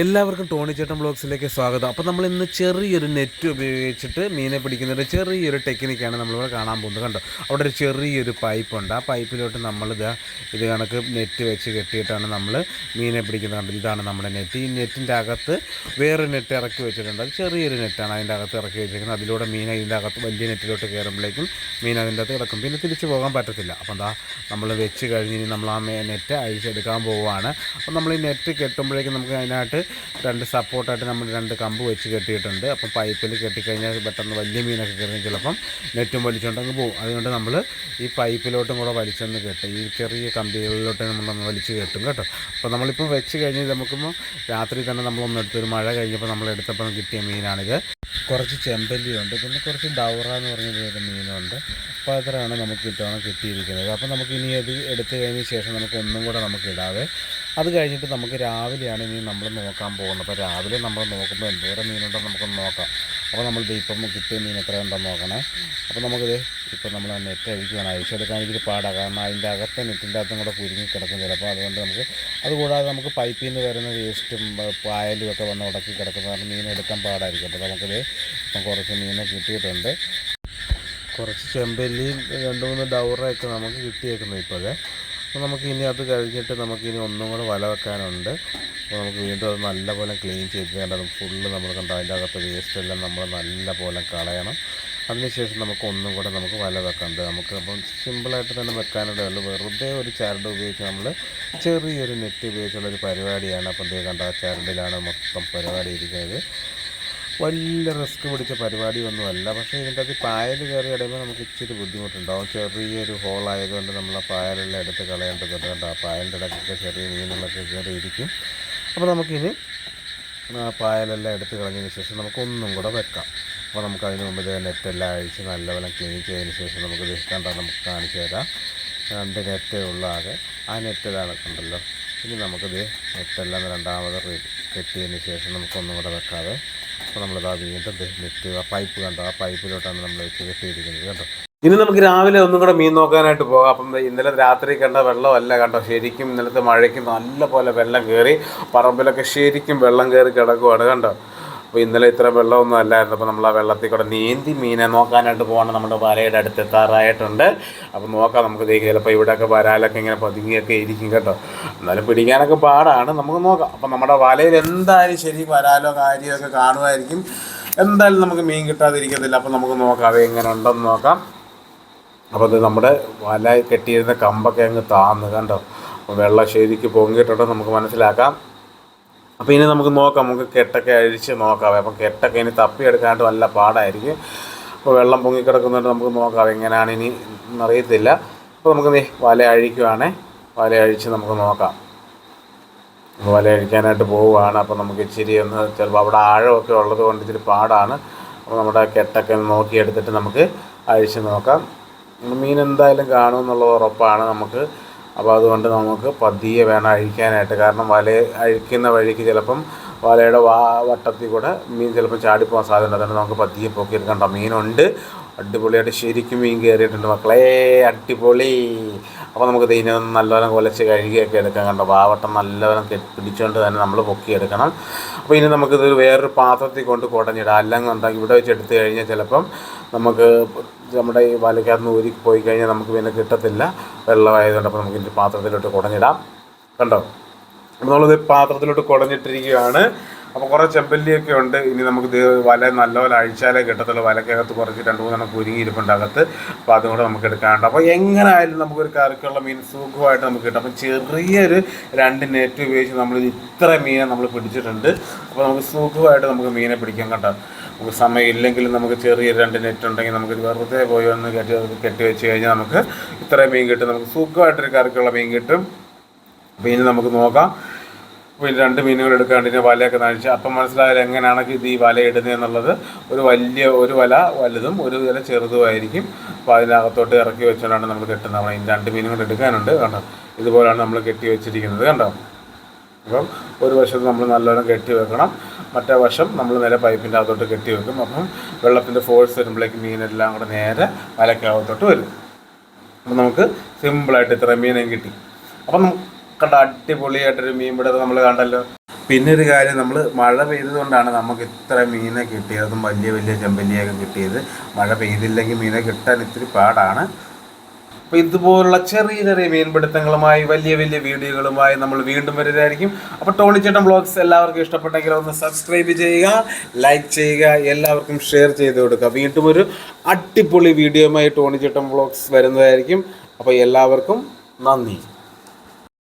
എല്ലാവർക്കും ടോണി ചേട്ടൻ ബ്ലോഗ്സിലേക്ക് സ്വാഗതം. അപ്പോൾ നമ്മൾ ഇന്ന് ചെറിയൊരു നെറ്റ് ഉപയോഗിച്ചിട്ട് മീനെ പിടിക്കുന്ന ഒരു ചെറിയൊരു ടെക്നിക്കാണ് നമ്മളിവിടെ കാണാൻ പോകുന്നത്. കണ്ടോ? അവിടെ ഒരു ചെറിയൊരു പൈപ്പ് ഉണ്ട്. ആ പൈപ്പിലോട്ട് നമ്മൾ ഇതാ കണക്ക് നെറ്റ് വെച്ച് കെട്ടിയിട്ടാണ് നമ്മൾ മീനെ പിടിക്കുന്നത്. കണ്ടത് ഇതാണ് നമ്മുടെ നെറ്റ് ഈ നെറ്റിന്റെ അകത്ത് വേറൊരു നെറ്റ് ഇറക്കി വെച്ചിട്ടുണ്ട്. അത് ചെറിയൊരു നെറ്റാണ് അതിന്റെ അകത്ത് ഇറക്കി വെച്ചിരിക്കുന്നത്. അതിലൂടെ മീൻ അതിന്റെ അകത്ത് വലിയ നെറ്റിലോട്ട് കയറുമ്പോഴേക്കും മീൻ അതിന്റെ അകത്ത് കിടക്കും. പിന്നെ തിരിച്ച് പോകാൻ പറ്റത്തില്ല. അപ്പോൾ എന്താ നമ്മൾ വെച്ച് കഴിഞ്ഞ് നമ്മൾ ആ നെറ്റ് അഴിച്ചെടുക്കാൻ പോവുകയാണ് അപ്പോൾ നമ്മൾ ഈ നെറ്റ് കെട്ടുമ്പോഴേക്കും നമുക്ക് അതിനകത്ത് രണ്ട് സപ്പോർട്ടായിട്ട് നമ്മൾ രണ്ട് കമ്പ് വെച്ച് കെട്ടിയിട്ടുണ്ട്. അപ്പം പൈപ്പിൽ കെട്ടിക്കഴിഞ്ഞാൽ പെട്ടെന്ന് വലിയ മീനൊക്കെ കയറി. ചിലപ്പം നെറ്റും വലിച്ചുകൊണ്ടങ്ങ് പോകും. അതുകൊണ്ട് നമ്മൾ ഈ പൈപ്പിലോട്ടും കൂടെ വലിച്ചൊന്ന് കെട്ടും. ഈ ചെറിയ കമ്പികളിലോട്ട് നമ്മളൊന്ന് വലിച്ച് കെട്ടും കേട്ടോ. അപ്പോൾ നമ്മളിപ്പോൾ വെച്ച് കഴിഞ്ഞ് നമുക്കിപ്പോൾ രാത്രി തന്നെ നമ്മളൊന്ന് എടുത്തൊരു മഴ കഴിഞ്ഞപ്പോൾ നമ്മൾ എടുത്തപ്പോൾ കിട്ടിയ മീനാണിത്. കുറച്ച് ചെമ്പല്ലിയുണ്ട്. പിന്നെ കുറച്ച് ഡൗറ എന്ന് പറഞ്ഞൊരു മീനുണ്ട്. അപ്പോൾ അത്രയാണ് നമുക്ക് ഇത്തവണ കിട്ടിയിരിക്കുന്നത്. അപ്പോൾ നമുക്ക് ഇനി അത് എടുത്തു കഴിഞ്ഞ ശേഷം നമുക്ക് ഒന്നും കൂടെ നമുക്ക് ഇടാവേ. അത് കഴിഞ്ഞിട്ട് നമുക്ക് രാവിലെയാണ് ഇനി നമ്മൾ നോക്കാൻ പോകുന്നത്. അപ്പോൾ രാവിലെ നമ്മൾ നോക്കുമ്പോൾ എന്തോരം മീനുണ്ടെന്ന് നമുക്കൊന്ന് നോക്കാം. അപ്പോൾ നമ്മൾ ഇപ്പം കിട്ടിയ മീൻ എത്ര ഉണ്ടോ നോക്കണേ. അപ്പോൾ നമുക്കിത് ഇപ്പോൾ നമ്മൾ നെറ്റ് അഴിക്കുകയാണ് അഴിച്ചെടുക്കാൻ എനിക്ക് പാടാണ് കാരണം അതിന്റെ അകത്തെ നെറ്റിന്റെ അകത്തും കൂടെ കുരുങ്ങി കിടക്കും ചിലപ്പോൾ അതുകൊണ്ട് നമുക്ക് അതുകൂടാതെ നമുക്ക് പൈപ്പിൽ നിന്ന് വരുന്ന വേസ്റ്റും പായലും ഒക്കെ വന്ന് ഉടക്കി കിടക്കുന്ന കാരണം മീൻ എടുക്കാൻ പാടായിരിക്കും. അപ്പോൾ നമുക്കിത് ഇപ്പം കുറച്ച് മീനെ കിട്ടിയിട്ടുണ്ട്. കുറച്ച് ചെമ്പല്ലിയും രണ്ട് മൂന്ന് ഡൗറയൊക്കെ നമുക്ക് കിട്ടിയേക്കുന്നു ഇപ്പോഴേ. അപ്പോൾ നമുക്ക് ഇനി അത് കഴിഞ്ഞിട്ട് നമുക്ക് ഇനി ഒന്നും കൂടെ വല വെക്കാനുണ്ട്. അപ്പോൾ നമുക്ക് വീണ്ടും അത് നല്ലപോലെ ക്ലീൻ ചെയ്ത് വേണ്ടത് ഫുള്ള് നമ്മൾ കണ്ട അതിന്റെ അകത്ത് വേസ്റ്റ് എല്ലാം നമ്മൾ നല്ലപോലെ കളയണം. അതിനുശേഷം നമുക്ക് ഒന്നും കൂടെ നമുക്ക് വല വെക്കാനുണ്ട്. നമുക്ക് അപ്പം സിമ്പിളായിട്ട് തന്നെ വെക്കാനുള്ളേ ഉള്ളൂ. വെറുതെ ഒരു ചരട് ഉപയോഗിച്ച് നമ്മൾ ചെറിയൊരു നെറ്റ് ഉപയോഗിച്ചുള്ള ഒരു പരിപാടിയാണ്. അപ്പം ദേ കണ്ട ആ ചരടിലാണ് മൊത്തം പരിപാടി ഇരിക്കുന്നത്. വലിയ റിസ്ക് പിടിച്ച പരിപാടിയൊന്നുമല്ല. പക്ഷേ ഇതിന്റെ അത് പായൽ കയറി ഇടുമ്പോൾ നമുക്ക് ഇച്ചിരി ബുദ്ധിമുട്ടുണ്ടാവും. ചെറിയൊരു ഹോളായതുകൊണ്ട് നമ്മൾ ആ പായലെല്ലാം എടുത്ത് കളയേണ്ടതുണ്ട് കണ്ടോ ആ പായലിന്റെ ഇടയ്ക്കൊക്കെ ചെറിയ മീനുകളൊക്കെ കയറി ഇരിക്കും. അപ്പോൾ നമുക്കിനി ആ പായലെല്ലാം എടുത്ത് കളഞ്ഞതിന് ശേഷം നമുക്കൊന്നും കൂടെ വെക്കാം. അപ്പോൾ നമുക്ക് അതിന് മുമ്പ് ഇത് നെറ്റെല്ലാം അഴിച്ച് നല്ലപോലെ ക്ലീൻ ചെയ്തതിന് ശേഷം നമുക്ക് ഇത് കണ്ടാ നമുക്ക് കാണിച്ചു തരാം. രണ്ട് നെറ്റേ ഉള്ളൂ ആകെ. ആ നെറ്റ് ഇതാണ് കണ്ടല്ലോ. ഇനി നമുക്കിത് നെറ്റെല്ലാം രണ്ടാമത് കെട്ടിയതിന് ശേഷം നമുക്കൊന്നും കൂടെ വെക്കാതെ അപ്പോൾ നമ്മളിതാ വീണ്ടും ലിഫ്റ്റ് ആ പൈപ്പ് കണ്ടോ? ആ പൈപ്പിലോട്ടാണ് നമ്മൾ കെട്ടിയിരിക്കുന്നത് കേട്ടോ ഇനി നമുക്ക് രാവിലെ ഒന്നും കൂടെ മീൻ നോക്കാനായിട്ട് പോകാം. അപ്പം ഇന്നലെ രാത്രി കണ്ട വെള്ളമല്ല കണ്ടോ? ശരിക്കും ഇന്നലത്തെ മഴയ്ക്ക് നല്ല പോലെ വെള്ളം കയറി പറമ്പിലൊക്കെ ശരിക്കും വെള്ളം കയറി കിടക്കുവാണ് കണ്ടോ? അപ്പോൾ ഇന്നലെ ഇത്ര വെള്ളമൊന്നും അല്ലായിരുന്നു. അപ്പോൾ നമ്മൾ ആ വെള്ളത്തിൽ കൂടെ നീന്തി മീനെ നോക്കാനായിട്ട് പോകണം നമ്മുടെ വരയുടെ അടുത്ത് എത്താറായിട്ടുണ്ട് അപ്പോൾ നോക്കാം നമുക്ക് ദേ ചിലപ്പോൾ ഇവിടെയൊക്കെ വരാലൊക്കെ ഇങ്ങനെ പതുങ്ങിയൊക്കെ ഇരിക്കും കേട്ടോ. എന്നാലും പിടിക്കാനൊക്കെ പാടാണ്. നമുക്ക് നോക്കാം. അപ്പോൾ നമ്മുടെ വലയിൽ എന്തായാലും ശരി വരാലോ കാര്യമൊക്കെ കാണുമായിരിക്കും. എന്തായാലും നമുക്ക് മീൻ കിട്ടാതിരിക്കത്തില്ല. അപ്പോൾ നമുക്ക് നോക്കാം അത് എങ്ങനെ ഉണ്ടെന്ന് നോക്കാം. അപ്പോൾ അത് നമ്മുടെ വല കെട്ടിയിരുന്ന കമ്പൊക്കെ അങ്ങ് താന്ന് കണ്ടോ. വെള്ളം ശരിക്ക് പൊങ്ങിയിട്ടുണ്ടോ. നമുക്ക് മനസ്സിലാക്കാം. അപ്പോൾ ഇനി നമുക്ക് നോക്കാം നമുക്ക് കെട്ടൊക്കെ അഴിച്ച് നോക്കാം. അപ്പം കെട്ടൊക്കെ ഇനി തപ്പിയെടുക്കാനായിട്ട് നല്ല പാടായിരിക്കും. അപ്പോൾ വെള്ളം പൊങ്ങിക്കിടക്കുന്നുണ്ട് നമുക്ക് നോക്കാം എങ്ങനെയാണ് ഇനി എന്നറിയത്തില്ല അപ്പോൾ നമുക്ക് നീ വല അഴിക്കുവാണേ. വല അഴിച്ച് നമുക്ക് നോക്കാം. അപ്പോൾ വല അഴിക്കാനായിട്ട് പോവുകയാണ്. അപ്പോൾ നമുക്ക് ഇച്ചിരി ഒന്ന് ചിലപ്പോൾ അവിടെ ആഴമൊക്കെ ഉള്ളത് കൊണ്ട് ഇച്ചിരി പാടാണ്. അപ്പോൾ നമ്മുടെ കെട്ടൊക്കെ നോക്കിയെടുത്തിട്ട് നമുക്ക് അഴിച്ച് നോക്കാം. മീൻ എന്തായാലും കാണുമെന്നുള്ളത് ഉറപ്പാണ് നമുക്ക്. അപ്പോൾ അതുകൊണ്ട് നമുക്ക് പതിയെ വേണം അഴിക്കാനായിട്ട്. കാരണം വല അഴിക്കുന്ന വഴിക്ക് ചിലപ്പം വലയുടെ വാ വട്ടത്തിൽ കൂടെ മീൻ ചിലപ്പോൾ ചാടിപ്പോകാൻ സാധ്യത അതുകൊണ്ട് നമുക്ക് പതിയെ പൊക്കിയെടുക്കണ്ട മീനുണ്ട്. അടിപൊളിയായിട്ട് ശരിക്കും മീൻ കയറിയിട്ടുണ്ട് മക്കളെ. അടിപൊളി. അപ്പോൾ നമുക്ക് ഇതിനെ നല്ലവണ്ണം കൊലച്ച് കഴുകിയൊക്കെ എടുക്കാൻ കണ്ടോ. പാവട്ടം നല്ലവണ്ണം പിടിച്ചുകൊണ്ട് തന്നെ നമ്മൾ പൊക്കിയെടുക്കണം അപ്പോൾ ഇനി നമുക്കിത് വേറൊരു പാത്രത്തിൽ കൊണ്ട് കുടഞ്ഞിടാം. അല്ലെങ്കിൽ ഇവിടെ വെച്ച് എടുത്തു കഴിഞ്ഞാൽ ചിലപ്പം നമുക്ക് നമ്മുടെ ഈ വലയ്ക്കകത്ത് നിന്ന് ഊരി പോയി കഴിഞ്ഞാൽ നമുക്ക് പിന്നെ കിട്ടത്തില്ല. വെള്ളമായതുകൊണ്ട് അപ്പോൾ നമുക്ക് ഇതിന്റെ പാത്രത്തിലോട്ട് കുടഞ്ഞിടാം. കണ്ടോ? നമ്മളിത് പാത്രത്തിലോട്ട് കുടഞ്ഞിട്ടിരിക്കുകയാണ്. അപ്പോൾ കുറേ ചെമ്പല്ലിയൊക്കെ ഉണ്ട്. ഇനി നമുക്ക് വല നല്ലപോലെ അഴിച്ചാലേ കിട്ടത്തുള്ളൂ. വലക്കകത്ത് കുറച്ച് രണ്ട് മൂന്നെണ്ണം കുരുങ്ങി ഇരിപ്പുണ്ട് അകത്ത്. അപ്പോൾ അതും കൂടെ നമുക്ക് എടുക്കാനുണ്ട്. അപ്പോൾ എങ്ങനെ ആയാലും നമുക്കൊരു കറിക്കുള്ള മീൻ സുഖമായിട്ട് നമുക്ക് കിട്ടും. അപ്പോൾ ചെറിയൊരു രണ്ട് നെറ്റ് ഉപയോഗിച്ച് നമ്മൾ ഇത്ര മീനെ നമ്മൾ പിടിച്ചിട്ടുണ്ട്. അപ്പോൾ നമുക്ക് സുഖമായിട്ട് നമുക്ക് മീനെ പിടിക്കാൻ കണ്ടോ നമുക്ക് സമയം ഇല്ലെങ്കിലും നമുക്ക് ചെറിയ രണ്ട് നെറ്റ് ഉണ്ടെങ്കിൽ നമുക്ക് വെറുതെ പോയി ഒന്ന് കെട്ടി കെട്ടി വെച്ച് കഴിഞ്ഞാൽ നമുക്ക് ഇത്രയും മീൻ കിട്ടും. നമുക്ക് സുഖമായിട്ടൊരു കറിക്കുള്ള മീൻ കിട്ടും. ഇനി നമുക്ക് നോക്കാം. ഇനി രണ്ട് മീനുകൾ എടുക്കാണ്ട് ഇതിനെ വലയൊക്കെ നനച്ച് അപ്പം മനസ്സിലായാൽ എങ്ങനെയാണ് ഇത് ഈ വല ഇടുന്നത് എന്നുള്ളത് ഒരു വലിയ ഒരു വല വലുതും ഒരു വല ചെറുതുമായിരിക്കും അപ്പോൾ അതിനകത്തോട്ട് ഇറക്കി വെച്ചുകൊണ്ടാണ് നമ്മൾ കെട്ടുന്നത്. നമ്മൾ രണ്ട് മീനുകൾ എടുക്കാനുണ്ട് കണ്ടോ? ഇതുപോലെയാണ് നമ്മൾ കെട്ടി വെച്ചിരിക്കുന്നത് കണ്ടോ? അപ്പം ഒരു വശത്ത് നമ്മൾ നല്ലോണം കെട്ടി വെക്കണം. മറ്റേ വശം നമ്മൾ നേരെ പൈപ്പിന്റെ അകത്തോട്ട് കെട്ടി വെക്കും. അപ്പം വെള്ളത്തിന്റെ ഫോഴ്സ് വരുമ്പോഴേക്ക് മീനെല്ലാം കൂടെ നേരെ വലക്കകത്തോട്ട് വരും. അപ്പം നമുക്ക് സിമ്പിളായിട്ട് ഇത്ര മീനും കിട്ടി. അപ്പം കണ്ട അടിപൊളിയായിട്ടൊരു മീൻ പിടുത്തം നമ്മൾ കണ്ടല്ലോ. പിന്നെ ഒരു കാര്യം നമ്മൾ മഴ പെയ്തതുകൊണ്ടാണ് നമുക്ക് ഇത്ര മീനെ കിട്ടിയത്. അതും വലിയ വലിയ ചെമ്പല്ലിയൊക്കെ കിട്ടിയത്. മഴ പെയ്തില്ലെങ്കിൽ മീനെ കിട്ടാൻ ഇത്തിരി പാടാണ്. അപ്പോൾ ഇതുപോലുള്ള ചെറിയ ചെറിയ മീൻപിടുത്തങ്ങളുമായി വലിയ വലിയ വീഡിയോകളുമായി നമ്മൾ വീണ്ടും വരുന്നതായിരിക്കും. അപ്പോൾ ടോണിച്ചേട്ടൻ ബ്ലോഗ്സ് എല്ലാവർക്കും ഇഷ്ടപ്പെട്ടെങ്കിൽ ഒന്ന് സബ്സ്ക്രൈബ് ചെയ്യുക ലൈക്ക് ചെയ്യുക എല്ലാവർക്കും ഷെയർ ചെയ്ത് കൊടുക്കുക. വീണ്ടും ഒരു അടിപൊളി വീഡിയോയുമായി ടോണിച്ചേട്ടൻ ബ്ലോഗ്സ് വരുന്നതായിരിക്കും. അപ്പോൾ എല്ലാവർക്കും നന്ദി.